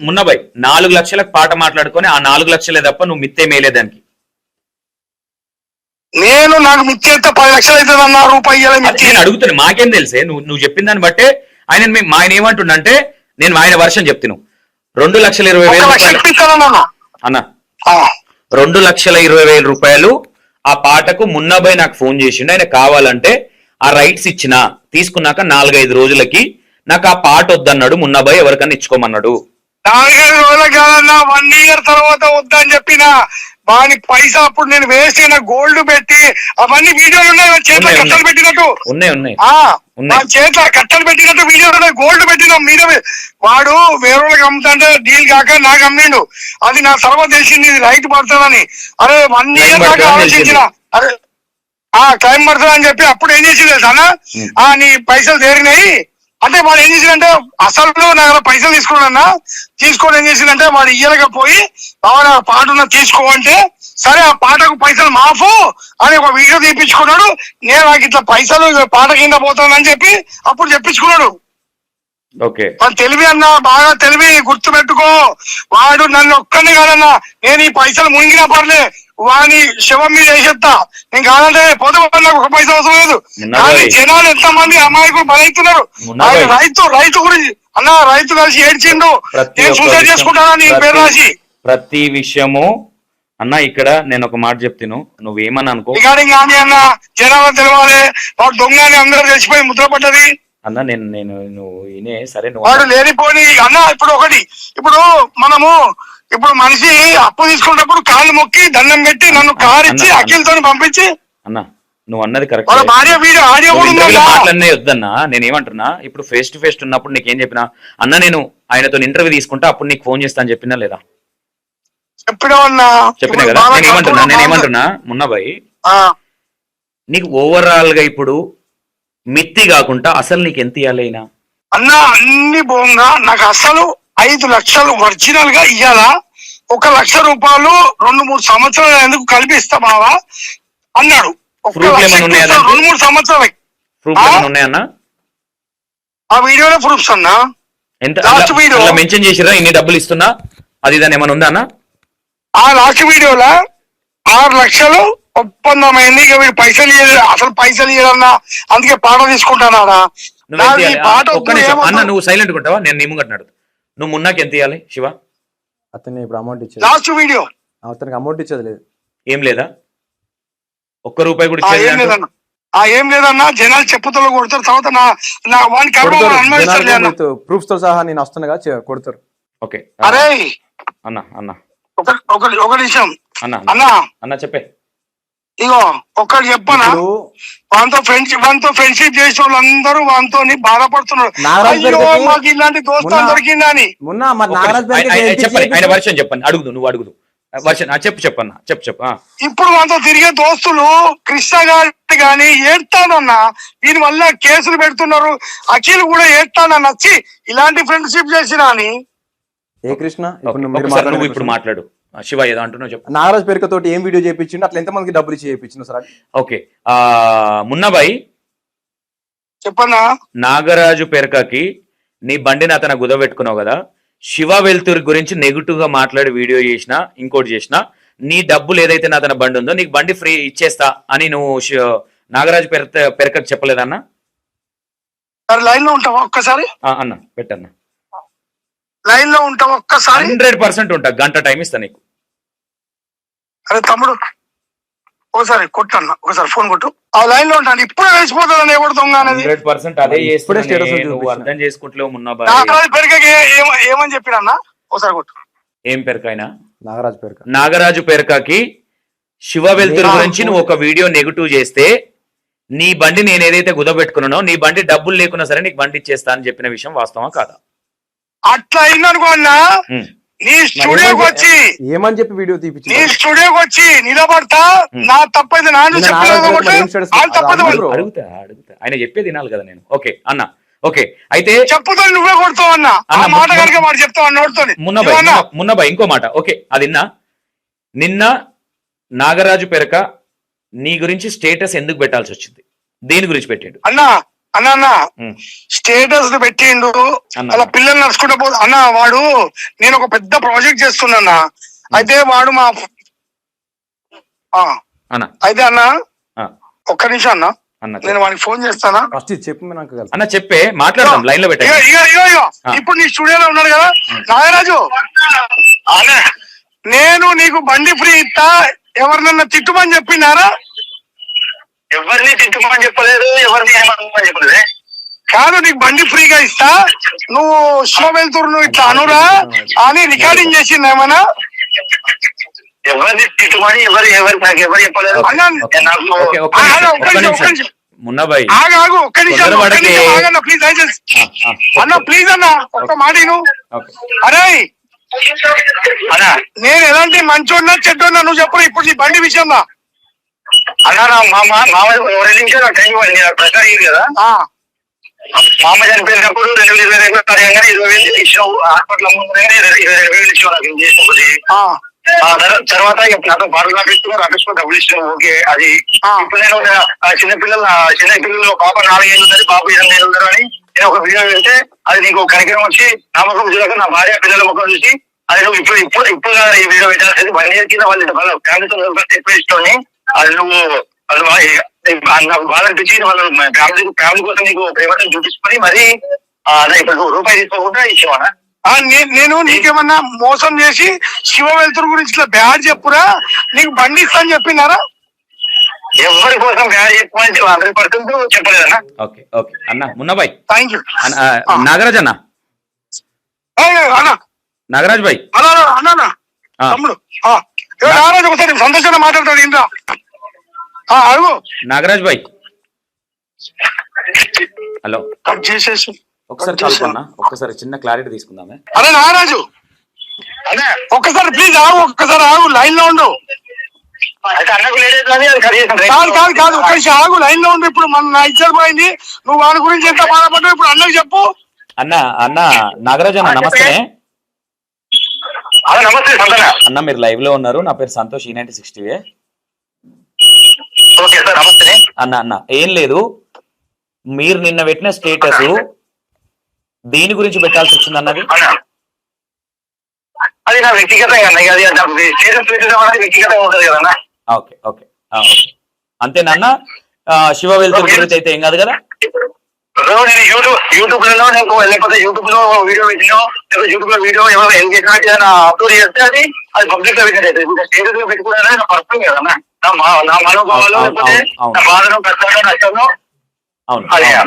మున్నబాయ్ నాలుగు లక్షలకు పాట మాట్లాడుకొని ఆ నాలుగు లక్షలే తప్ప నువ్వు మిత్తే మేలే దానికి. నేను నాకు మిచ్చేస్తే పది లక్షలు అవుతుంది అన్న రూపాయి నేను మాకేం తెలుసే? నువ్వు నువ్వు చెప్పిన దాన్ని బట్టే ఆయన మీ- ఆయన ఏమంటుండంటే నేను ఆయన వర్షం చెప్తాను రెండు లక్షల ఇరవై వేల రూపాయలు. అన్న. రెండు లక్షల ఇరవై వేల రూపాయలు ఆ పాటకు మున్నాబాయ్ నాకు ఫోన్ చేసిండు. ఆయన కావాలంటే ఆ రైట్స్ ఇచ్చిన తీసుకున్నాక నాలుగైదు రోజులకి నాకు ఆ పాట వద్దన్నాడు మున్నాబాయ్ ఎవరికన్నా ఇచ్చుకోమన్నాడు. నాలుగైదు రోజులు కాదన్న వన్ ఇయర్ తర్వాత వద్దని చెప్పిన వానికి పైసా అప్పుడు నేను వేసిన గోల్డ్ పెట్టి అవన్నీ వీడియోలు ఉన్నాయి వాని చేతిలో కట్టలు. పెట్టినట్టు. వాని చేతిలో కట్టలు పెట్టినట్టు వీడియోలు ఉన్నాయి గోల్డ్ పెట్టినాం. మీద వాడు వేరే వాళ్ళకి అమ్ముతుంటే డీల్ కాక నాకు అమ్మిండు. అది నా తర్వాత తెలిసింది ఇది రైట్ పడుతుందని. అరే వన్ ఇయర్ దాకా ఆలోచించిన. అరే ఆ టైం పడుతుంది అని చెప్పి అప్పుడు ఏం చేసింది Hmm. ఆ నీ పైసలు తేరినాయి అంటే వాడు ఏం చేసిందంటే అసలు నా పైసలు తీసుకున్నాడన్నా తీసుకొని ఏం చేసిందంటే వాడు ఇయ్యలగా పోయి బాగా పాట ఉన్న తీసుకో అంటే సరే ఆ పాటకు పైసలు మాఫు అని ఒక వీడియో తీపించుకున్నాడు నేను నాకు ఇట్లా పైసలు పాట కింద పోతానని చెప్పి అప్పుడు చెప్పించుకున్నాడు. ఓకే. వాడు తెలివి అన్న బాగా తెలివి గుర్తు పెట్టుకో వాడు నన్ను ఒక్కడిని కాదన్నా నేను ఈ పైసలు మునిగినా పర్లే వాని శవం మీద వేసేస్తా. నేను కాదంటే నాకు ఒక పైసలు అవసరం లేదు. కానీ జనాలు ఎంత మంది అమాయకులు. ఆయన రైతు రైతు గురించి అన్న రైతు కలిసి ఏడ్చిండు. నేను సూసైడ్ విషయం- చేసుకుంటానా నీ పేరు రాసి? ప్రతి విషయము అన్న ఇక్కడ నేను ఒక మాట చెప్తాను. నువ్వేమని అనుకో రికార్డింగ్ కానీ అన్న జనాలు తెలవాలి. వాడు దొంగ అని అందరూ తెలిసిపోయి ముద్ర పడ్డది. అన్న నేను నేను నువ్వు సరే వాడు నువ్వు లేనిపోని అన్న ఇప్పుడు ఒకటి. ఇప్పుడు మనము ఇప్పుడు మనిషి అప్పు తీసుకున్నప్పుడు కాళ్ళు మొక్కి దండం పెట్టి నన్ను కారు ఇచ్చి అఖిల్తో పంపించి. అన్న నువ్వు అన్నది కరెక్ట్. మాట్లాడినే వద్దన్నా. నేను ఏమంటున్నా ఇప్పుడు ఫేస్ టు ఫేస్ ఉన్నప్పుడు నీకేం చెప్పినా? అన్న నేను ఆయనతో ఇంటర్వ్యూ తీసుకుంటా అప్పుడు నీకు ఫోన్ చేస్తా అని చెప్పినా లేదా? చెప్పినా కదా? నేను ఏమంటున్నా నేను ఏమంటున్నా? మున్నాబాయ్ నీకు ఓవరాల్గా ఇప్పుడు మిత్తి కాకుండా అసలు నీకు ఎంత ఇవ్వాలి అయినా? అన్న అన్ని పోగా నాకు అసలు ఐదు లక్షలు ఒరిజినల్గా ఇయ్యాలా? ఒక లక్ష రూపాయలు రెండు మూడు సంవత్సరాలు ఎందుకు కల్పిస్తా బావా అన్నాడు. ఒక Proof లక్ష ఏమైనా ఉన్నాయా ఇస్తా? రెండు మూడు సంవత్సరాలకి. ప్రూఫ్ ఆ? ఉన్నాయన్నా ఆ వీడియోలో ప్రూఫ్స్ అన్నా? ఎంత? Last video. మెన్షన్ చేసిరా ఇన్ని డబ్బులు ఇస్తున్నా? అది దాని ఏమైనా ఉందా అన్న? ఆ లాస్ట్ వీడియోలో ఆరు లక్షలు ఒప్పందం అయింది. ఇక వీడు పైసలు ఇయ్యలేదు అసలు పైసలు ఇయ్యాలన్నా అందుకే పాట ఇయ్యాలి? పాట. అన్న నువ్వు సైలెంట్ ఉంటావా నేను నీ ముంగట్నాడు నువ్వు మున్నాకి ఎంత ఇవ్వాలి శివ? అతన్ని ఇప్పుడు అమౌంట్ ఇచ్చేది. Last video. అతనికి అమౌంట్ ఇచ్చేది లేదు. ఏం లేదా? ఒక్క రూపాయి కూడా ఆ ఇచ్చేది ఏం అంటూ? లేదన్నా. ఆ ఏం లేదన్నా. జనాలు చెప్పుతలో కొడతారు. తర్వాత నా నా వాని కర్మ ప్రూఫ్స్తో సహా నేను వస్తుండగా చే- కొడతారు. ఓకే. అరే! అన్న అన్న. ఒక ఒక ఒక నిమిషం. అన్న. అన్న! అన్న చెప్పే. ఇగో ఒక్కటి చెప్పనా? ఇప్పుడు వాంతో ఫ్రెండ్షిప్ వాంతో ఫ్రెండ్షిప్ చేసే వాళ్ళందరూ వాంతో బాధపడుతున్నారు. అయ్యో మాకు ఇలాంటి మొన్న- దొరికిందని. చెప్పండి ఆయన వర్షం చెప్పండి అడుగుదు నువ్వు అడుగుదు. వర్షం చెప్పు చెప్పన్న చెప్పు చెప్పు ఆ. ఇప్పుడు మనతో తిరిగే దోస్తులు కృష్ణ గారి గాని ఏడ్తానన్నా దీని వల్ల కేసులు పెడుతున్నారు. అఖిల్ కూడా ఏడ్తానన్న వచ్చి ఇలాంటి ఫ్రెండ్షిప్ చేసినా అని. ఏ కృష్ణ? ఇప్పుడు మాట్లాడే. శివ ఏదో అంటున్నావు చెప్పు. నాగరాజ్ పేరుకతోటి ఏం వీడియో చేయించిండు అట్లా ఎంతమందికి డబ్బులు ఇచ్చి చేయించిండు సార్? ఓకే. ఆ మున్నాబాయ్. చెప్పన్నా? నాగరాజు పెరకకి నీ బండిని అతను గుదబెట్టుకున్నావు కదా? శివ వెల్తురి గురించి నెగిటివ్గా మాట్లాడి వీడియో చేసిన ఇంకోటి చేసిన నీ డబ్బులు ఏదైతే నా తన బండి ఉందో నీకు బండి ఫ్రీ ఇచ్చేస్తా అని నువ్వు నాగరాజు పెర పెరకకి చెప్పలేదన్నా? లైన్లో ఉంటావా ఒక్కసారి? ఆ, అన్న పెట్టన్న. లైన్లో ఉంటావా ఒక్కసారి. హండ్రెడ్ పర్సెంట్ ఉంటా. గంట టైం ఇస్తా నీకు. అరే తమ్ముడు ఒకసారి కొట్టన్న. ఒకసారి ఫోన్ కొట్టు. ఆ లైన్లో ఉంటాను. ఇప్పుడే వేసిపోతాను ఎవడు దొంగ అనేది? హండ్రెడ్ పర్సెంట్ అదే ఇప్పుడే. నువ్వు చూపించిన. అర్థం నాగరాజు పెరిగే ఏమని చెప్పినన్నా? ఒకసారి కొట్టు. ఏం పెరకైనా? నాగరాజ్ పేరుక. నాగరాజు పెరకకి శివ వెల్తురు గురించి నువ్వు ఒక వీడియో నెగిటివ్ చేస్తే నీ బండి నేను ఏదైతే కుదబెట్టుకున్నానో నీ బండి డబ్బులు లేకున్నా సరే నీకు బండి ఇచ్చేస్తా అని చెప్పిన విషయం వాస్తవం కాదా? అట్లా అయిందనుకో అన్న. నీ స్టూడియోకి వచ్చి ఏమని చెప్పి వీడియో నీ తీపిచ్చింది స్టూడియోకి వచ్చి నిలబడతా నా నాన్న చెప్పలేదు తప్పదు. బ్రో. అడుగుతా అడుగుతా. ఆయన చెప్పేది వినాలి కదా నేను. ఓకే అన్న. ఓకే అయితే చెప్పుతో నువ్వే కొడతావు అన్న. ఆ అన్న, మాట కనుక వాడు చెప్తావు నోడుతో మున్నబాయ్ మున్న- మున్నబాయ్ ఇంకో మాట. ఓకే అది నిన్న నిన్న నాగరాజు పెరక నీ గురించి స్టేటస్ ఎందుకు పెట్టాల్సి వచ్చింది? దేని గురించి పెట్టాడు? అన్న అన్న. స్టేటస్ పెట్టిండు. అలా పిల్లలు నడుచుకుంటూ పో అన్న వాడు నేను ఒక పెద్ద ప్రాజెక్ట్ చేస్తున్నా అయితే వాడు మా ఆ, అన్న. అయితే అన్న ఒక్క నిమిషం అన్న. నేను. వానికి ఫోన్ చేస్తానా? ఫస్ట్ చెప్పు నాకు అన్న చెప్పే మాట్లాడదాం లైన్లో ఆ. ఇప్పుడు నీ స్టూడియోలో ఉన్నాడు కదా నాగరాజు. నేను నీకు బండి ఫ్రీ ఇస్తా ఎవరినన్నా తిట్టుమని చెప్పినారా? ఎవరిని తిట్టుకోమని చెప్పలేదు ఎవరిని ఏమని చెప్పలేదు కాదు నీకు బండి ఫ్రీగా ఇస్తా. నువ్వు షో వెళ్తురు నువ్వు ఇట్లా అనురా. అని రికార్డింగ్ చేసింది ఏమన్నా ఎవరిని తిట్టుమని ఎవరు ఎవరు నాకు ఎవరు చెప్పలేదు. అన్న నాకు ఓకే ఒక్క ఆ, నిమిషం, అన్న, ఒక్క ఒక్క నిమిషం, ఒక్క నిమిషం. నిమిషం. మున్నాబాయ్. ఆగు ఆగు ఒక్క నిమిషం ఒక్క తొందరపడకే. నిమిషం ఆగన్న ప్లీజ్ దయచేసి. అన్న ప్లీజ్ అన్న ఒక్క మాట అరే అన్న. నేను ఎలాంటి మంచోన్నా చెడ్డోన్నా నువ్వు చెప్పు ఇప్పుడు ఈ బండి విషయంలో. నా మామ మామ రెండు నిమిషాలు నాకు టైం ఇవ్వండి కదా. మామ చనిపోయినప్పుడు రెండు వేల ఇరవై రెండు పదిహేను ఇరవై వేలు ఇచ్చావు హాస్పిటల్ ముందు ఇరవై ఇరవై వేలు ఇచ్చావు నాకు ఇది చేసిన ఒకటి. ఆ, ఆ తర్వా- తర్వాత నాతో పాటలు రాపిస్తూ రాపిస్తూ డబ్బులు ఇచ్చాను ఓకే అది. ఇప్పుడు నేను ఒక ఆ చిన్న పిల్లలు ఆ చిన్న పిల్లలు పాప నాలుగేళ్ళు ఉన్నది బాబు ఎనిమిది ఏళ్ళు ఉన్నారు అని నేను ఒక వీడియో పెడితే అది నీకు కనికరం వచ్చి నా ముఖం చూడక నా భార్య పిల్లల ముఖం చూసి అది నువ్వు ఇప్పుడు ఇప్పుడు ఇప్పుడు ఈ వీడియో పెట్టాల్సింది. వన్ ఇయర్ కింద వాళ్ళు ఫ్యామిలీతో ఎక్కువ ఇష్టం అది నువ్వు అది వా- ఆ నాకు బాధ అనిపించి వాళ్ళ ఫ్యామిలీ ఫ్యామిలీ కోసం నీకు ప్రేమను చూపించుకొని మరి ఇప్పుడు రూపాయి తీసుకోకుండా నేను నీకేమన్నా మోసం చేసి శివ వెళ్తురు గురించి ఇట్లా బ్యాడ్ చెప్పురా? నీకు బండి ఇస్తా అని చెప్పినారా? ఎవరి కోసం బ్యాడ్ చెప్పమంటే హండ్రెడ్ పర్సెంట్ చెప్పలేదన్నా? Okay okay. అన్న మున్నాబాయ్. థ్యాంక్ యూ నాగరాజ్ అన్న. నాగరాజ్ బాయ్. అన్నా అన్నా. తమ్ముడు నారాజు ఒకసారి సంతోషంగా మాట్లాడతాడు ఇంట్లో ఆ, అడుగు. నాగరాజ్ బాయ్. హలో. కట్ చేసేసి. ఒకసారి. కలుపున్నా ఒక్కసారి చిన్న క్లారిటీ తీసుకుందామే. అరే నాగరాజు. అన్నా ఒక్కసారి ప్లీజ్ ఆగు ఒక్కసారి ఆగు లైన్లో ఉండు. అది కాదు కాదు కాదు ఒక్క నిమిషం ఆగు లైన్లో ఉండు. ఇప్పుడు మన నా ఇచ్చారు పోయింది. నువ్వు వాడి గురించి ఎంత బాధపడ్డావు ఇప్పుడు అన్నకు చెప్పు. అన్న అన్న నాగరాజ్ అన్న నమస్తే. అన్న నమస్తే సంతన. అన్న మీరు లైవ్లో ఉన్నారు. నా పేరు సంతోష్ ఈ నైన్టీ సిక్స్టీ ఓకే సార్ నమస్తే. అన్న అన్న ఏం లేదు. మీరు నిన్న పెట్టిన స్టేటస్ దేని గురించి పెట్టాల్సి వచ్చింది అన్నది? అన్న అది నా వ్యక్తిగతంగా అన్న ఇక అది నాకు స్టేటస్ పెట్టడం అనేది వ్యక్తిగతంగా ఉంటుంది కదన్నా ఓకే ఓకే. ఆ, ఓకే. అంతేనా అన్న? శివ వెళ్తురు గురించి అయితే ఏం కాదు కదా? నేను యూట్యూబ్ యూట్యూబ్లలో నేను లేకపోతే యూట్యూబ్లో వీడియో పెట్టినో లేకపోతే యూట్యూబ్లో వీడియో ఎవరు ఎంగేజ్మెంట్ ఏదైనా అప్లోడ్ చేస్తే అది అది పబ్లిక్లో స్టేటస్లో పెట్టుకున్నారని నా పర్సనల్ కదన్నా నా మనోభావాలు లేకపోతే. నా బాధను కష్టాలు నష్టము అవును.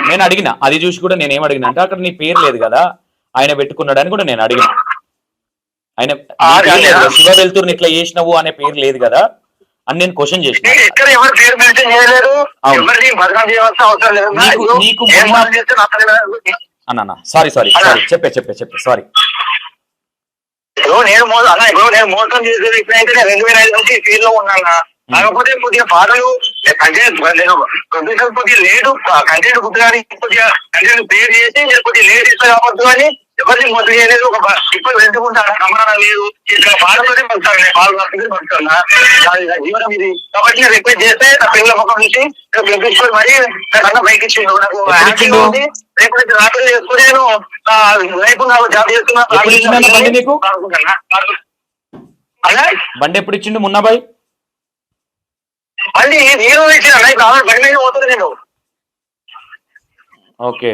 నేను అడిగిన. అది చూసి కూడా నేను ఏం అడిగిన అంటే అక్కడ నీ పేరు లేదు కదా ఆయన పెట్టుకున్నాడని కూడా నేను అడిగిన. ఆయన? కదా, శివ వెళ్తురుని ఇట్లా చేసినావు అనే పేరు లేదు కదా అని నేను క్వశ్చన్ చేసిన ఎక్కడ ఎవరి పేరు మెన్షన్ చేయలేదు. అవును. ఎవరిని బదనాం చేయవలసిన అవసరం లేదు. నీకు- నీకు అన్న సారీ సారీ. సారీ చెప్పే చెప్పే చెప్పే సారీ ఇప్పుడు నేను మో అన్న ఇప్పుడు నేను మోసం చేసేది ఇప్పుడైతే నేను రెండు వేల ఐదు నుంచి ఫీల్డ్లో ఉన్నాను కాకపోతే కొద్దిగా పాటలు నేను ప్రొడ్యూసర్ కొద్దిగా లేడు కంటెంట్ గుర్తుగాని కొద్దిగా కంటెంట్ క్రియేట్ చేసి నేను కొద్దిగా లేట్ ఇస్తా కావచ్చు అని ఎవరిని మొదలు చేయలేదు ఒక ఇప్పుడు వెళ్తుకుంటాను గమనం లేదు ఇక్కడ పాటతోనే పంపుతాను నేను పాలు నా జీవనం ఇది. కాబట్టి నేను రిక్వెస్ట్ చేస్తే నా పిల్లల ముఖం నుంచి నేను పిలిపించుకొని మరి అన్న బైక్ ఇచ్చిండు నాకు? ఉంది రేపు రాత్రి చేసుకుని నేను లైఫ్ నాకు జాబ్ చేస్తున్నా. అలా బండి ఎప్పుడు ఇచ్చిండు మున్నాబాయ్? మళ్ళీ హీరో ఇచ్చిన బండి మీద పోతుంది నేను. ఓకే.